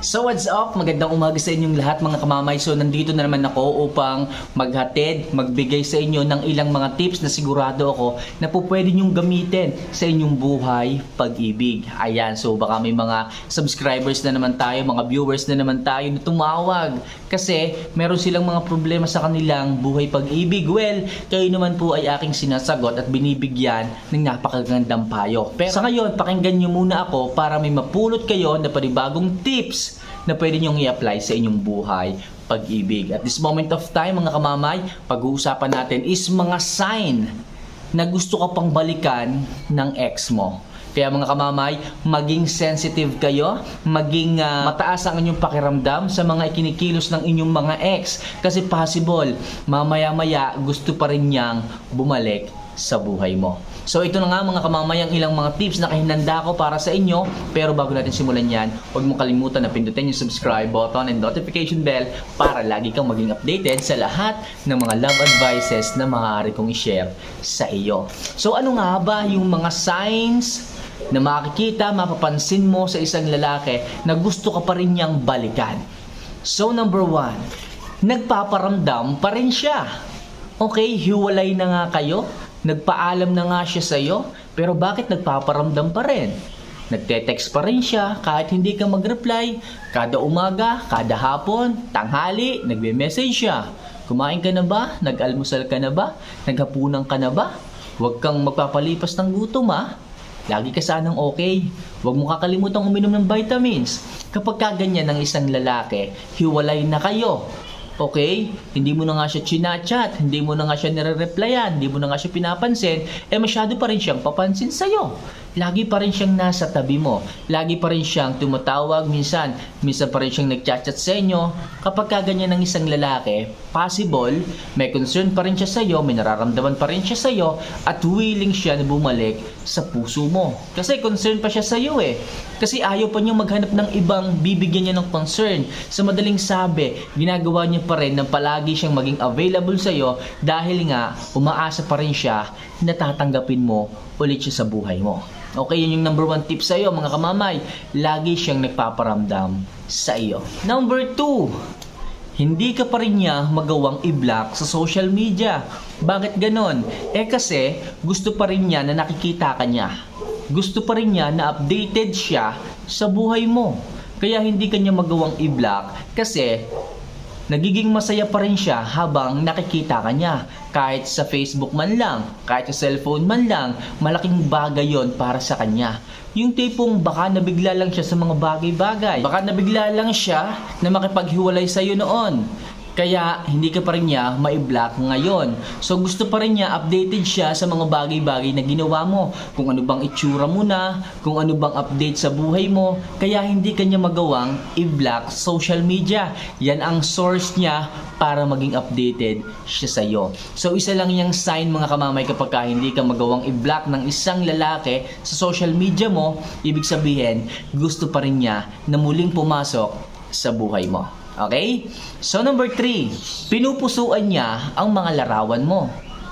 So what's up? Magandang umaga sa inyong lahat mga kamamay. So nandito na naman ako upang maghatid, magbigay sa inyo ng ilang mga tips na sigurado ako na po pwede nyong gamitin sa inyong buhay pag-ibig. Ayan, so baka may mga subscribers na naman tayo, mga viewers na naman tayo na tumawag kasi meron silang mga problema sa kanilang buhay pag-ibig. Well, kayo naman po ay aking sinasagot at binibigyan ng napakagandang payo. Pero sa ngayon, pakinggan nyo muna ako para may mapulot kayo na panibagong tips na pwede nyong i-apply sa inyong buhay pag-ibig. At this moment of time, mga kamamay, pag-uusapan natin is mga sign na gusto ka pang balikan ng ex mo. Kaya mga kamamay, maging sensitive kayo, maging ah, mataas ang inyong pakiramdam sa mga ikinikilos ng inyong mga ex. Kasi possible, mamaya-maya gusto pa rin niyang bumalik sa buhay mo. So ito na nga mga kamamay ang ilang mga tips na kahinanda ko para sa inyo. Pero bago natin simulan yan, huwag mo kalimutan na pindutin yung subscribe button and notification bell para lagi kang maging updated sa lahat ng mga love advices na maaari kong i-share sa iyo. So ano nga ba yung mga signs na makikita, mapapansin mo sa isang lalaki na gusto ka pa rin niyang balikan? So number one, nagpaparamdam pa rin siya. Okay, hiwalay na nga kayo, nagpaalam na nga siya sa'yo, pero bakit nagpaparamdam pa rin? Nagte-text pa rin siya kahit hindi ka mag-reply. Kada umaga, kada hapon, tanghali, nagme-message siya. Kumain ka na ba? Nag-almusal ka na ba? Naghapunan ka na ba? Huwag kang magpapalipas ng gutom ah. Lagi ka sanang okay. Huwag mo kakalimutan uminom ng vitamins. Kapag kaganyan ng isang lalaki, hiwalay na kayo. Okay? Hindi mo na nga siya chinachat, hindi mo na nga siya nire-replyan, hindi mo na nga siya pinapansin, eh masyado pa rin siyang papansin sa'yo. Lagi pa rin siyang nasa tabi mo. Lagi pa rin siyang tumatawag minsan. Minsan pa rin siyang nagchat-chat sa inyo. Kapag kaganyan ng isang lalaki, possible, may concern pa rin siya sa'yo, may nararamdaman pa rin siya sa'yo, at willing siya na bumalik sa puso mo. Kasi concern pa siya sa'yo eh. Kasi ayaw pa niyang maghanap ng ibang bibigyan niya ng concern. Sa madaling sabi, ginagawa niya pa rin na palagi siyang maging available sa'yo dahil nga umaasa pa rin siya na tatanggapin mo ulit siya sa buhay mo. Okay, yun yung number one tip sa iyo mga kamamay. Lagi siyang nagpaparamdam sa iyo. Number two, hindi ka pa rin niya magawang i-block sa social media. Bakit ganon? Eh kasi gusto pa rin niya na nakikita ka niya. Gusto pa rin niya na updated siya sa buhay mo. Kaya hindi ka niya magawang i-block kasi nagiging masaya pa rin siya habang nakikita ka niya. Kahit sa Facebook man lang, kahit sa cellphone man lang, malaking bagay yon para sa kanya. Yung tipong baka nabigla lang siya sa mga bagay-bagay. Baka nabigla lang siya na makipaghiwalay sa'yo noon. Kaya hindi ka pa rin niya ma-block ngayon. So gusto pa rin niya updated siya sa mga bagay-bagay na ginawa mo. Kung ano bang itsura mo na, kung ano bang update sa buhay mo. Kaya hindi ka niya magawang i-block social media. Yan ang source niya para maging updated siya sa iyo. So isa lang yung sign mga kamamay kapag ka hindi ka magawang i-block ng isang lalaki sa social media mo, ibig sabihin gusto pa rin niya na muling pumasok sa buhay mo. Okay? So number 3, pinupusuan niya ang mga larawan mo.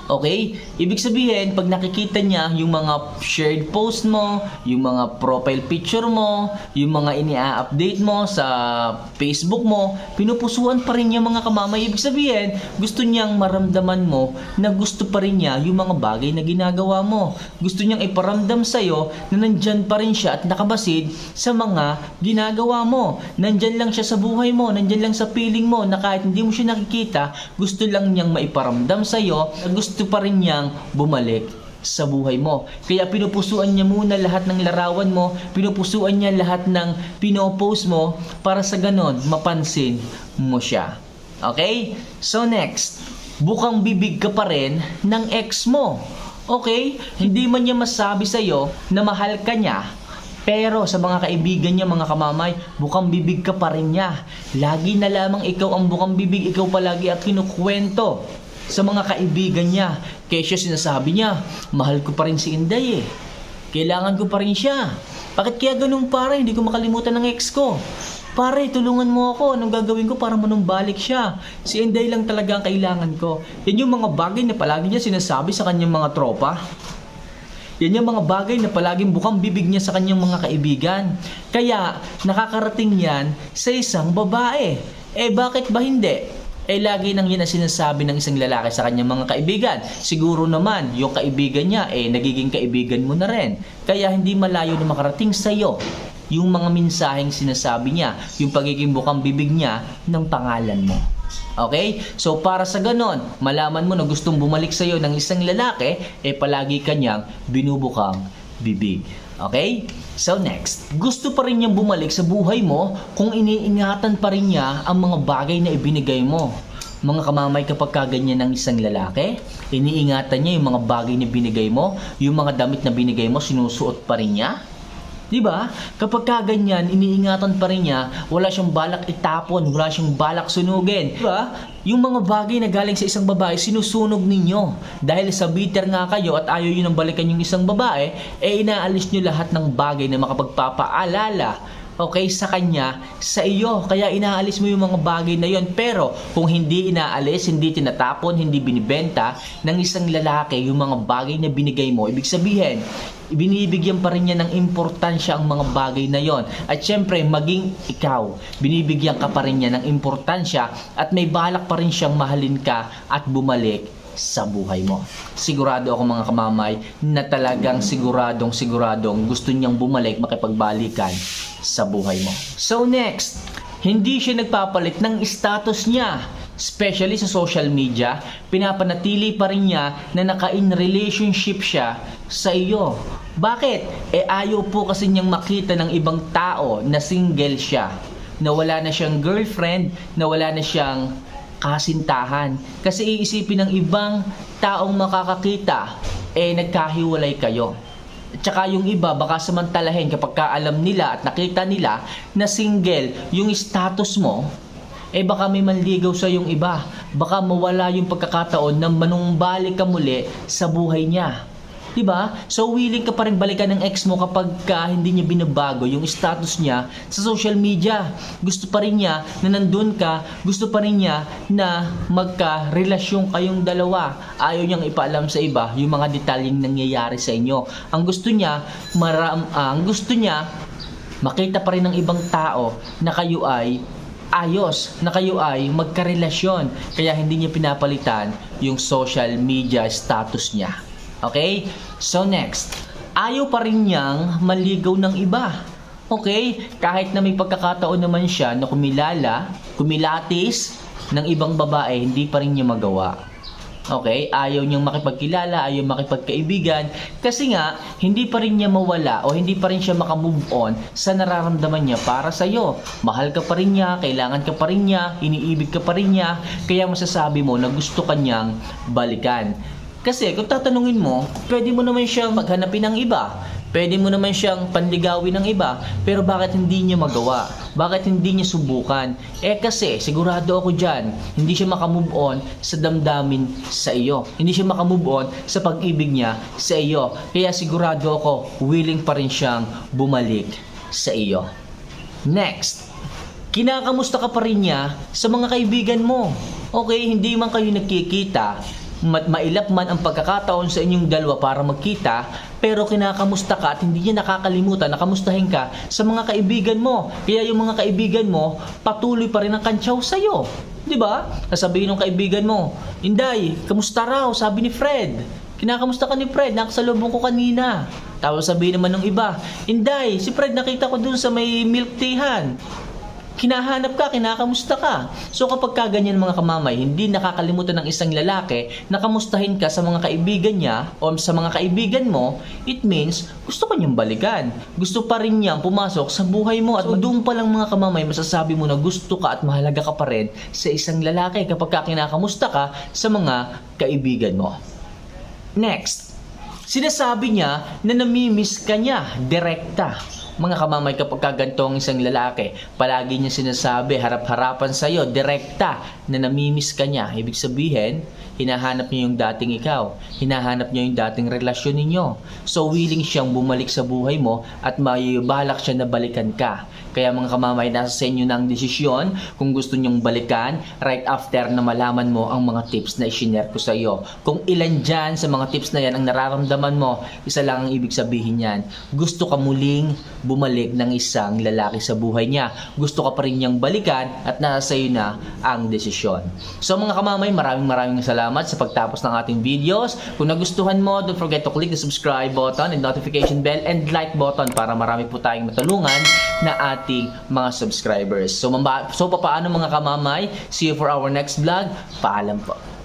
Okay? Ibig sabihin, pag nakikita niya yung mga shared post mo, yung mga profile picture mo, yung mga ini-update mo sa Facebook mo, pinupusuan pa rin niya mga kamamay. Ibig sabihin, gusto niyang maramdaman mo na gusto pa rin niya yung mga bagay na ginagawa mo. Gusto niyang iparamdam sa'yo na nandyan pa rin siya at nakabasid sa mga ginagawa mo. Nandyan lang siya sa buhay mo, nandyan lang sa piling mo na kahit hindi mo siya nakikita, gusto lang niyang maiparamdam sa'yo na gusto pa rin niyang bumalik sa buhay mo. Kaya pinupusuan niya muna lahat ng larawan mo, pinupusuan niya lahat ng pinopost mo para sa ganon mapansin mo siya. Okay? So next, bukang bibig ka pa rin ng ex mo. Okay? Hindi man niya masabi sa'yo na mahal ka niya, pero sa mga kaibigan niya, mga kamamay, bukang bibig ka pa rin niya. Lagi na lamang ikaw ang bukang bibig, ikaw palagi ang kinukwento sa mga kaibigan niya. Kaya siya sinasabi niya, mahal ko pa rin si Inday eh. Kailangan ko pa rin siya. Bakit kaya ganun pare? Hindi ko makalimutan ng ex ko. Pare, tulungan mo ako. Anong gagawin ko para manumbalik siya? Si Inday lang talaga ang kailangan ko. Yan yung mga bagay na palagi niya sinasabi sa kanyang mga tropa. Yan yung mga bagay na palaging bukang bibig niya sa kanyang mga kaibigan. Kaya nakakarating yan sa isang babae. Eh bakit ba hindi? Eh lagi nang yun ang sinasabi ng isang lalaki sa kanyang mga kaibigan. Siguro naman, yung kaibigan niya, eh nagiging kaibigan mo na rin. Kaya hindi malayo na makarating sa iyo yung mga mensaheng sinasabi niya, yung pagiging bukang bibig niya ng pangalan mo. Okay? So para sa ganon, malaman mo na gustong bumalik sa iyo ng isang lalaki, eh palagi kanyang binubukang bibig. Okay? So next, gusto pa rin niyang bumalik sa buhay mo kung iniingatan pa rin niya ang mga bagay na ibinigay mo. Mga kamamay kapag kaganyan ng isang lalaki, iniingatan niya yung mga bagay na binigay mo, yung mga damit na binigay mo, sinusuot pa rin niya. Di ba? Kapag kaganyan, iniingatan pa rin niya, wala siyang balak itapon, wala siyang balak sunugin. Di ba? Yung mga bagay na galing sa isang babae, sinusunog ninyo. Dahil sa bitter nga kayo at ayaw yun ang balikan yung isang babae, eh inaalis nyo lahat ng bagay na makapagpapaalala okay, sa kanya, sa iyo. Kaya inaalis mo yung mga bagay na yon. Pero kung hindi inaalis, hindi tinatapon, hindi binibenta ng isang lalaki yung mga bagay na binigay mo, ibig sabihin, binibigyan pa rin niya ng importansya ang mga bagay na yon. At syempre, maging ikaw, binibigyan ka pa rin niya ng importansya at may balak pa rin siyang mahalin ka at bumalik sa buhay mo. Sigurado ako mga kamamay na talagang siguradong siguradong gusto niyang bumalik makipagbalikan sa buhay mo. So next, hindi siya nagpapalit ng status niya. Especially sa social media, pinapanatili pa rin niya na naka-in relationship siya sa iyo. Bakit? Eh ayaw po kasi niyang makita ng ibang tao na single siya. Na wala na siyang girlfriend, na wala na siyang kasintahan. Kasi iisipin ng ibang taong makakakita, eh nagkahiwalay kayo. At saka yung iba, baka samantalahin kapag ka alam nila at nakita nila na single yung status mo, eh baka may manligaw sa yung iba. Baka mawala yung pagkakataon na manumbalik ka muli sa buhay niya. 'Di ba? So willing ka pa rin balikan ng ex mo kapag ka hindi niya binabago yung status niya sa social media. Gusto pa rin niya na nandun ka, gusto pa rin niya na magka-relasyon kayong dalawa. Ayaw niyang ipaalam sa iba yung mga detalyeng nangyayari sa inyo. Ang gusto niya, maram, ah, ang gusto niya makita pa rin ng ibang tao na kayo ay ayos na kayo ay magkarelasyon kaya hindi niya pinapalitan yung social media status niya. Okay? So next, ayaw pa rin niyang maligaw ng iba. Okay? Kahit na may pagkakataon naman siya na kumilala, kumilatis ng ibang babae, hindi pa rin niya magawa. Okay? Ayaw niyang makipagkilala, ayaw makipagkaibigan kasi nga hindi pa rin niya mawala o hindi pa rin siya makamove on sa nararamdaman niya para sa iyo. Mahal ka pa rin niya, kailangan ka pa rin niya, iniibig ka pa rin niya, kaya masasabi mo na gusto ka niyang balikan. Kasi kung tatanungin mo, pwede mo naman siyang maghanapin ng iba. Pwede mo naman siyang panligawin ng iba, pero bakit hindi niya magawa? Bakit hindi niya subukan? Eh kasi, sigurado ako dyan, hindi siya makamove on sa damdamin sa iyo. Hindi siya makamove on sa pag-ibig niya sa iyo. Kaya sigurado ako, willing pa rin siyang bumalik sa iyo. Next, kinakamusta ka pa rin niya sa mga kaibigan mo. Okay, hindi man kayo nagkikita, mailap man ang pagkakataon sa inyong dalawa para magkita, pero kinakamusta ka at hindi niya nakakalimutan na kamustahin ka sa mga kaibigan mo. Kaya yung mga kaibigan mo, patuloy pa rin ang kantsaw sa'yo. Di ba? Sasabihin ng kaibigan mo, Inday, kamusta raw? Sabi ni Fred. Kinakamusta ka ni Fred? Nakasalubong ko kanina. Tapos sabihin naman ng iba, Inday, si Fred nakita ko dun sa may milk teahan kinahanap ka, kinakamusta ka. So kapag ka ganyan mga kamamay, hindi nakakalimutan ng isang lalaki na kamustahin ka sa mga kaibigan niya o sa mga kaibigan mo, it means gusto ka niyang balikan. Gusto pa rin niyang pumasok sa buhay mo at doon pa lang mga kamamay masasabi mo na gusto ka at mahalaga ka pa rin sa isang lalaki kapag ka kinakamusta ka sa mga kaibigan mo. Next, sinasabi niya na namimiss ka niya direkta mga kamamay kapag kaganto ang isang lalaki, palagi niya sinasabi, harap-harapan sa iyo, direkta, na namimiss ka niya. Ibig sabihin, hinahanap niya yung dating ikaw. Hinahanap niya yung dating relasyon ninyo. So, willing siyang bumalik sa buhay mo at mayubalak siya na balikan ka. Kaya mga kamamay, nasa sa inyo na ang desisyon kung gusto nyong balikan right after na malaman mo ang mga tips na isinare ko sa iyo. Kung ilan dyan sa mga tips na yan ang nararamdaman mo, isa lang ang ibig sabihin yan. Gusto ka muling bumalik ng isang lalaki sa buhay niya. Gusto ka pa rin niyang balikan at nasa sa iyo na ang desisyon. So mga kamamay, maraming maraming salamat sa pagtapos ng ating videos. Kung nagustuhan mo, don't forget to click the subscribe button and notification bell and like button para marami po tayong matulungan na ating mga subscribers. So, so papaano mga kamamay? See you for our next vlog. Paalam po.